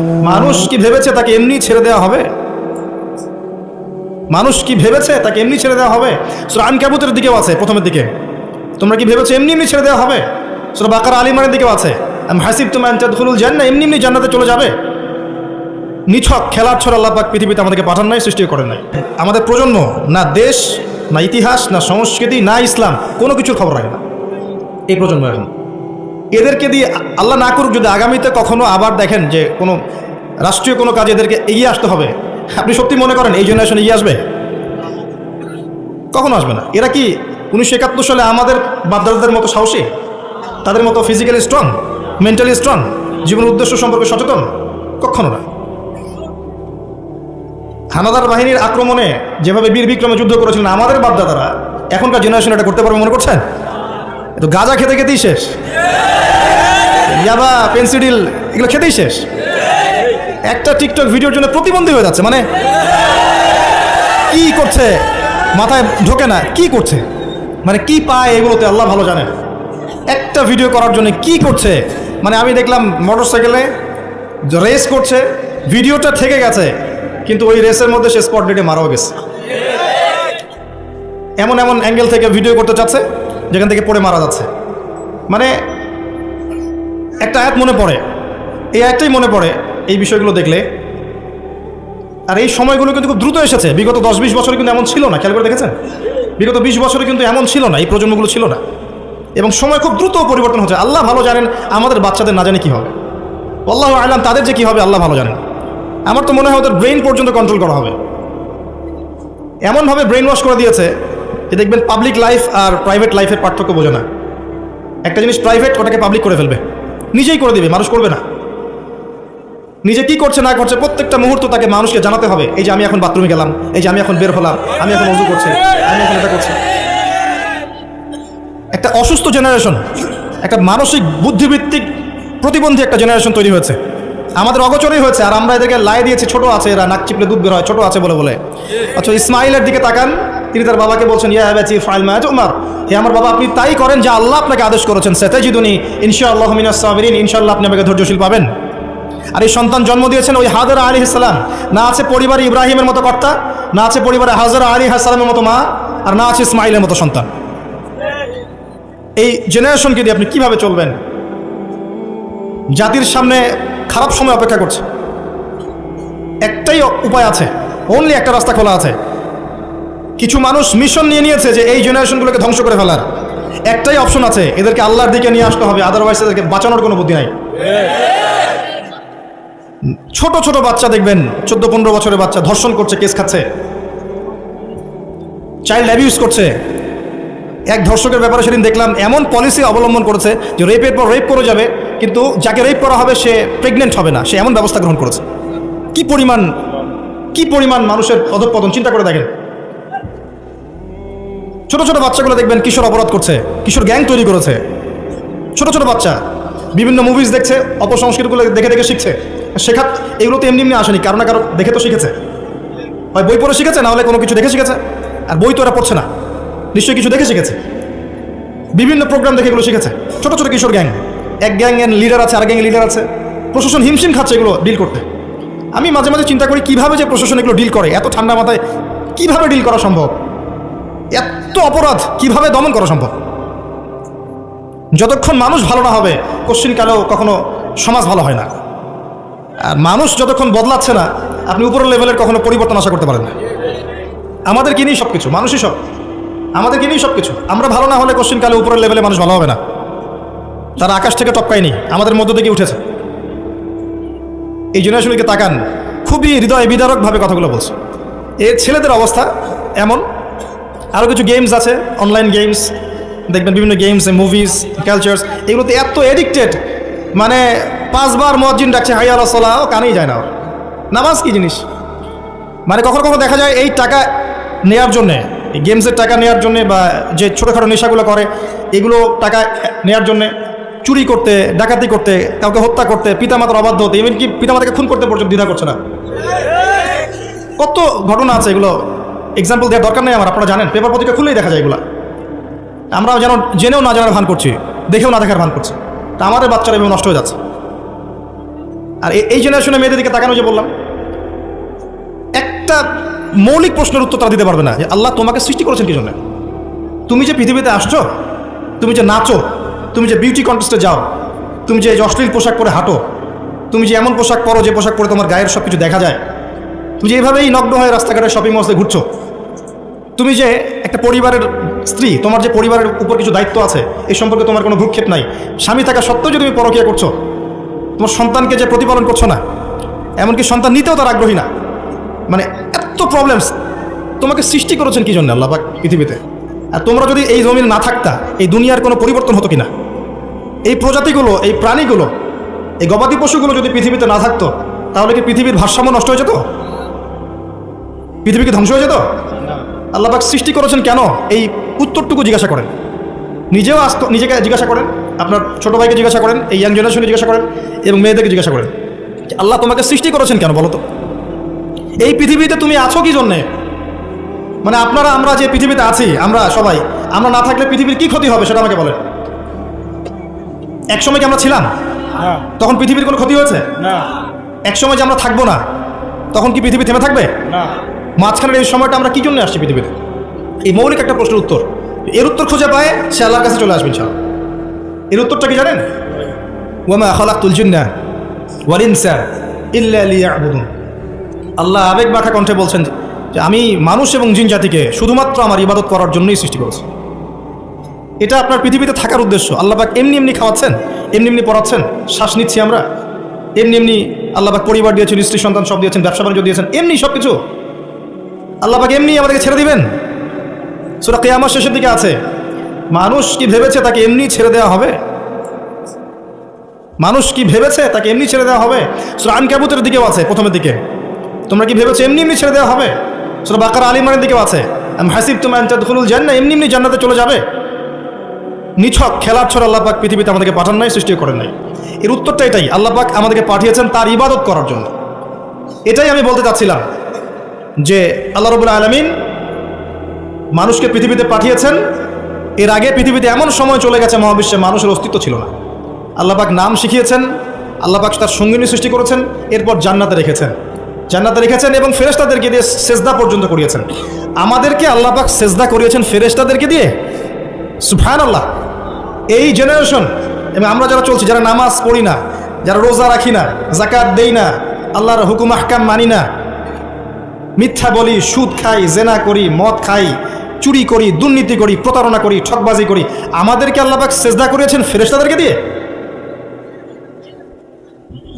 মানুষ কি ভেবেছে তাকে এমনি ছেড়ে দেওয়া হবে? মানুষ কি ভেবেছে তাকে এমনি ছেড়ে দেওয়া হবে? সুরা আনকাবুতের দিকেও আছে, প্রথমের দিকে। তোমরা কি ভেবেছো এমনি এমনি ছেড়ে দেওয়া হবে? সুরা বাকার আলিমানের দিকেও আছে। হাসিব তোমার আনচাদুল জান না এমনি এমনি জান্নাতে চলে যাবে? নিছক, খেলার ছড় আল্লাহ পাক পৃথিবীতে আমাদেরকে পাঠান নাই সৃষ্টি করেন নাই। আমাদের প্রজন্ম, না দেশ, না ইতিহাস, না সংস্কৃতি, না ইসলাম, কোনো কিছুর খবর রাখে না। এই প্রজন্ম এখন। এদেরকে দিয়ে আল্লাহ না করুক, যদি আগামীতে কখনো আবার দেখেন যে কোনো রাষ্ট্রীয় কোনো কাজে এদেরকে এগিয়ে আসতে হবে, আপনি সত্যি মনে করেন এই জেনারেশন এগিয়ে আসবে? কখনো আসবে না। এরা কি উনিশশো একাত্তর সালে আমাদের বাপদাদাদের মতো সাহসী? তাদের মতো ফিজিক্যালি স্ট্রং মেন্টালি স্ট্রং জীবনের উদ্দেশ্য সম্পর্কে সচেতন? কখনো না। হানাদার বাহিনীর আক্রমণে যেভাবে বীর বিক্রমে যুদ্ধ করেছিলেন আমাদের বাপদাদারা, এখনকার জেনারেশন এটা করতে পারবে মনে করছেন? তো গাঁজা খেতে খেতেই শেষ। ইয়াবা, পেন্সিডিল, এগুলো খেতেই শেষ। একটা টিকটক ভিডিওর জন্য প্রতিবন্ধী হয়ে যাচ্ছে মানে কি করছে? মাথায় ঢোকে না, কি করছে? মানে কি পায় এগুলোতে, আল্লাহ ভালো জানেন। একটা ভিডিও করার জন্য কি করছে? মানে আমি দেখলাম মোটর সাইকেলে রেস করছে, ভিডিওটা থেকে গেছে, কিন্তু ওই রেসের মধ্যে সে স্পট ডেটে মারাও গেছে। এমন এমন অ্যাঙ্গেল থেকে ভিডিও করতে চাচ্ছে। যেখান থেকে পড়ে মারা যাচ্ছে। মানে একটা আয়াত মনে পড়ে। এই আয়াতটাই মনে পড়ে এই বিষয়গুলো দেখলে। আর এই সময়গুলো কিন্তু খুব দ্রুত এসেছে। বিগত দশ বিশ বছরে কিন্তু এমন ছিল না। খেয়াল করে দেখেছেন? বিগত বিশ বছরে কিন্তু এমন ছিল না। এই প্রজন্মগুলো ছিল না। এবং সময় খুব দ্রুত পরিবর্তন হচ্ছে। আল্লাহ ভালো জানেন আমাদের বাচ্চাদের না জানে কী হবে। আল্লাহ আলাম তাদের যে কী হবে আল্লাহ ভালো জানেন। আমার তো মনে হয় ওদের ব্রেন পর্যন্ত কন্ট্রোল করা হবে। এমনভাবে ব্রেন ওয়াশ করে দিয়েছে যে দেখবেন পাবলিক লাইফ আর প্রাইভেট লাইফের পার্থক্য বোঝে না। একটা জিনিস প্রাইভেট ওটাকে পাবলিক করে ফেলবে। নিজেই করে দিবে, মানুষ করবে না। নিজে কি করছে, না করছে, প্রত্যেকটা মুহূর্ত তাকে মানুষকে জানাতে হবে, এই যে আমি এখন বাথরুমে গেলাম, এই যে আমি এখন বের হলাম, আমি এখন অজু করছি, আমি এখন এটা করছি। একটা অসুস্থ জেনারেশন একটা মানসিক বুদ্ধিভিত্তিক প্রতিবন্ধী একটা জেনারেশন তৈরি হয়েছে। আমাদের অগোচরই হয়েছে, আর আমরা এদেরকে লাই দিয়েছি, ছোট আছে এরা, নাক চিপলে দুধ বের হয়, ছোট আছে বলে বলে। আচ্ছা ইসমাইলের দিকে তাকান তিনি তার বাবাকে বলছেন, ইয়া ফাইল উমার হে আমার বাবা, আপনি তাই করেন যা আল্লাহ আপনাকে আদেশ করেছেন। সেতাজিদুনি ইনশাআল্লাহ মিনাস সাবিরিন, ইনশাআল্লাহ আপনি আমাকে ধৈর্যশীল পাবেন। আর এই সন্তান জন্ম দিয়েছেন ওই হাজারা আলী ইসলাম না আছে পরিবারে ইব্রাহিমের মতো কর্তা, না আছে পরিবারে হাজারা আলী হাসালামের মতো মা, আর না আছে ইসমাইলের মতো সন্তান। এই জেনারেশনকে দিয়ে আপনি কীভাবে চলবেন? জাতির সামনে খারাপ সময় অপেক্ষা করছে। একটাই উপায় আছে অনলি একটা রাস্তা খোলা আছে। কিছু মানুষ মিশন নিয়ে নিয়েছে যে এই জেনারেশনগুলোকে ধ্বংস করে ফেলার। একটাই অপশন আছে, এদেরকে আল্লাহর দিকে নিয়ে আসতে হবে আদারওয়াইজ এদেরকে বাঁচানোর কোনো বুদ্ধি নাই। ছোট ছোট বাচ্চা দেখবেন, চোদ্দ পনেরো বছরের বাচ্চা ধর্ষণ করছে কেস খাচ্ছে। চাইল্ড অ্যাবিউজ করছে। এক ধর্ষকের ব্যাপারে সেদিন দেখলাম, এমন পলিসি অবলম্বন করেছে যে রেপের পর রেপ করে যাবে, কিন্তু যাকে রেপ করা হবে সে প্রেগনেন্ট হবে না, সে এমন ব্যবস্থা গ্রহণ করেছে। কি পরিমাণ কি পরিমাণ মানুষের অধঃপতন, চিন্তা করে দেখেন। ছোট ছোট বাচ্চাগুলো দেখবেন কিশোর অপরাধ করছে, কিশোর গ্যাং তৈরি করেছে। ছোট ছোট বাচ্চা, বিভিন্ন মুভিজ দেখছে, অপসংস্কৃতিগুলো দেখে দেখে শিখছে। শেখা এগুলো তো এমনি এমনি আসেনি, কারও না কারও দেখে তো শিখেছে। হয় বই পড়ে শিখেছে, না হলে কোনো কিছু দেখে শিখেছে। আর বই তো এরা পড়ছে না, নিশ্চয়ই কিছু দেখে শিখেছে। বিভিন্ন প্রোগ্রাম দেখে এগুলো শিখেছে, ছোট ছোট কিশোর গ্যাং। এক গ্যাং এর লিডার আছে আর গ্যাং লিডার আছে। প্রশাসন হিমশিম খাচ্ছে এগুলো ডিল করতে। আমি মাঝে মাঝে চিন্তা করি, কীভাবে যে প্রশাসন এগুলো ডিল করে, এত ঠান্ডা মাথায় কীভাবে ডিল করা সম্ভব? এত অপরাধ কীভাবে দমন করা সম্ভব? যতক্ষণ মানুষ ভালো না হবে কোশ্চিনকালেও কখনো সমাজ ভালো হয় না। আর মানুষ যতক্ষণ বদলাচ্ছে না, আপনি উপরের লেভেলের কখনো পরিবর্তন আশা করতে পারেন না। আমাদেরকে নিয়েই সব কিছু মানুষই সব। আমাদেরকে নিয়েই সব কিছু আমরা ভালো না হলে কোশ্চিনকালে উপরের লেভেলে মানুষ ভালো হবে না। তারা আকাশ থেকে টপকায়নি, আমাদের মধ্য থেকে উঠেছে। এই জেনারেশনকে তাকান, খুবই হৃদয় বিদারকভাবে কথাগুলো বলছে। এর ছেলেদের অবস্থা এমন আরও কিছু গেমস আছে অনলাইন গেমস দেখবেন বিভিন্ন গেমস মুভিজ কালচার্স এগুলোতে এত এডিক্টেড মানে পাঁচবার মসজিদ ডাকছে, হাই, আল্লাহ সাল্লাহ কানেই যায় না। নামাজ কি জিনিস? মানে কখনো কখনো দেখা যায় এই টাকা নেয়ার জন্যে, এই গেমসের টাকা নেয়ার জন্যে বা যে ছোটোখাটো নেশাগুলো করে, এগুলো টাকা নেয়ার জন্যে, চুরি করতে, ডাকাতি করতে, কাউকে হত্যা করতে, পিতামাতার অবাধ্য হতে এমনকি পিতামাতাকে খুন করতে পর্যন্ত দ্বিধা করছে না। কত ঘটনা আছে এগুলো? এক্সাম্পল দেওয়ার দরকার নেই আমার, আপনারা জানেন। পেপার পত্রিকা খুলেই দেখা যায় এগুলো। আমরা যেন জেনেও না জানার ভান করছি, দেখেও না দেখার ভান করছি। তা আমাদের বাচ্চারা এভাবে নষ্ট হয়ে যাচ্ছে। আর এই জেনারেশনে মেয়েদের দিকে তাকানো যে বললাম, একটা মৌলিক প্রশ্নের উত্তর তারা দিতে পারবে না, যে আল্লাহ তোমাকে সৃষ্টি করেছেন কি জন্য তুমি যে পৃথিবীতে আসছো, তুমি যে নাচো, তুমি যে বিউটি কন্টেস্টে যাও, তুমি যে অশ্লীল পোশাক পরে হাঁটো, তুমি যে এমন পোশাক পরো যে পোশাক পরে তোমার গায়ের সব কিছু দেখা যায়, তুমি যে এইভাবেই নগ্ন হয়ে রাস্তাঘাটে শপিং মলসে ঘুরছো তুমি যে একটা পরিবারের স্ত্রী, তোমার যে পরিবারের উপর কিছু দায়িত্ব আছে এই সম্পর্কে তোমার কোনো ভূক্ষেপ নাই। স্বামী থাকা সত্ত্বেও যে তুমি পরকিয়া করছ, তোমার সন্তানকে যে প্রতিপালন করছ না, এমনকি সন্তান নিতেও তার আগ্রহী না। মানে এত প্রবলেমস তোমাকে সৃষ্টি করেছেন কি জন্য আল্লাহ পৃথিবীতে? আর তোমরা যদি এই জমিন না থাকতা, এই দুনিয়ার কোনো পরিবর্তন হতো কিনা? এই প্রজাতিগুলো, এই প্রাণীগুলো, এই গবাদি পশুগুলো যদি পৃথিবীতে না থাকতো, তাহলে কি পৃথিবীর ভারসাম্য নষ্ট হয়ে যেত? পৃথিবী কি ধ্বংস হয়ে যেত? আল্লাহ পাক সৃষ্টি করেছেন কেন? এই উত্তরটুকু জিজ্ঞাসা করেন। নিজেও আস্ত নিজেকে জিজ্ঞাসা করেন। আপনার ছোট ভাইকে জিজ্ঞাসা করেন এই ইয়াং জেনারেশনকে জিজ্ঞাসা করেন এবং মেয়েদেরকে জিজ্ঞাসা করেন আল্লাহ তোমাকে সৃষ্টি করেছেন কেন বলো তো এই পৃথিবীতে তুমি আছো কি জন্যে? মানে আপনারা আমরা যে পৃথিবীতে আছি আমরা সবাই আমরা না থাকলে পৃথিবীর কি ক্ষতি হবে সেটা আমাকে বলেন। এক সময় কি আমরা ছিলাম? তখন পৃথিবীর কোনো ক্ষতি হয়েছে? না। এক সময় যে আমরা থাকব না তখন কি পৃথিবী থেমে থাকবে? না। মাঝখানের এই সময়টা আমরা কি জন্য আসছি পৃথিবীতে? এই মৌলিক একটা প্রশ্নের উত্তর। এর উত্তর খুঁজে পায় সে আল্লাহর কাছে চলে আসবে ইনশাআল্লাহ। এর উত্তরটা কি জানেন? ওয়ামা খালাকুল জিন্না ওয়াল ইনসা ইল্লা লিয়াবুদুন। আল্লাহ আবেগ মাখা কণ্ঠে বলছেন যে আমি মানুষ এবং জিন জাতিকে শুধুমাত্র আমার ইবাদত করার জন্যই সৃষ্টি করেছি। এটা আপনার পৃথিবীতে থাকার উদ্দেশ্য। আল্লাহবাক এমনি এমনি খাওয়াচ্ছেন, এমনি এমনি পড়াচ্ছেন, শ্বাস নিচ্ছি আমরা। এমনি এমনি আল্লাহবাক পরিবার দিয়েছেন, স্ত্রী সন্তান সব দিয়েছেন, ব্যবসা বাণিজ্য দিয়েছেন, এমনি সব কিছু আল্লাহবাক এমনি আমাদেরকে ছেড়ে দিবেন? সুরা কেয়ামার শেষের দিকে আছে। মানুষ কি ভেবেছে তাকে এমনি ছেড়ে দেওয়া হবে? মানুষ কি ভেবেছে তাকে এমনি ছেড়ে দেওয়া হবে? সুরা আনকাবুতের দিকেও আছে, প্রথমের দিকে। তোমরা কি ভেবেছো এমনি এমনি ছেড়ে দেওয়া হবে? সুরা বাকার আলিমানের দিকেও আছে। আমি হাসিব তোমার খুলুল জান না এমনি এমনি জান্নাতে চলে যাবে? নিছক খেলার ছড় আল্লাপাক পৃথিবীতে আমাদেরকে পাঠান নাই সৃষ্টি করেন নাই। এর উত্তরটা এটাই আল্লাপাক আমাদেরকে পাঠিয়েছেন তার ইবাদত করার জন্য। এটাই আমি বলতে চাচ্ছিলাম। যে আল্লাহ রবুল্লা আলমিন মানুষকে পৃথিবীতে পাঠিয়েছেন, এর আগে পৃথিবীতে এমন সময় চলে গেছে, মহাবিশ্বে মানুষের অস্তিত্ব ছিল না। আল্লাপাক নাম শিখিয়েছেন, আল্লাপাক তার সঙ্গিনী সৃষ্টি করেছেন, এরপর জান্নাতে রেখেছেন। জান্নাতে রেখেছেন এবং ফেরেস্তাদেরকে দিয়ে সেজদা পর্যন্ত করিয়েছেন। আমাদেরকে আল্লাপাক সেজদা করিয়েছেন ফেরেস্তাদেরকে দিয়ে? সুফান আল্লাহ এই জেনারেশন এবং আমরা যারা চলছি, যারা নামাজ পড়ি না, যারা রোজা রাখি না জাকাত দেই না, আল্লাহর হুকুম, আহকাম মানি না মিথ্যা বলি, সুদ খাই, জেনা করি, মদ খাই, চুরি করি, দুর্নীতি করি, প্রতারণা করি ঠকবাজি করি, আমাদেরকে আল্লাহবাক সেজদা করিয়েছেন ফেরেশতাদেরকে দিয়ে?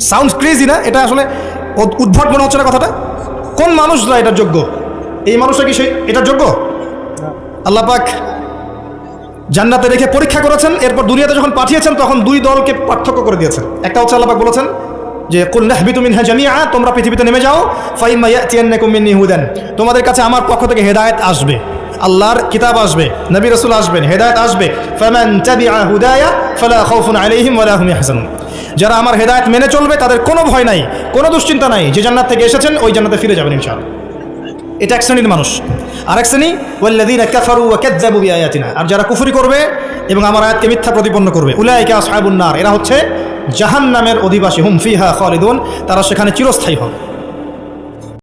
সাউন্ড ক্রেজি না? এটা আসলে উদ- উদ্ভট মনে হচ্ছে না কথাটা? কোন মানুষরা এটার যোগ্য? এই মানুষটা কি সেই এটার যোগ্য? আল্লাপাক জান্নাতে রেখে পরীক্ষা করেছেন, এরপর দুনিয়াতে যখন পাঠিয়েছেন, তখন দুই দলকে পার্থক্য করে দিয়েছেন। একটা হচ্ছে আল্লাপাক বলেছেন যে জামিআ, তোমরা পৃথিবীতে নেমে যাও ফাইমা হুদান। তোমাদের কাছে আমার পক্ষ থেকে হেদায়েত আসবে, আল্লাহর কিতাব আসবে, নবী রসুল আসবেন, হেদায়ত আসবে। যারা আমার হেদায়েত মেনে চলবে, তাদের কোনো ভয় নাই, কোনো দুশ্চিন্তা নাই, যে জান্নাত থেকে এসেছেন, ওই জান্নাতে ফিরে যাবেন ইনশাআল্লাহ। এটা এক শ্রেণির মানুষ। শ্রেণি ওয়া কাযযাবু বিআয়াতিনা। আর যারা কুফরি করবে এবং আমার আয়াতকে মিথ্যা প্রতিপন্ন করবে, উলাইকা আসহাবুন নার, এরা হচ্ছে জাহান্নামের অধিবাসী হুমফিহা খালিদুন তারা সেখানে চিরস্থায়ী হবে।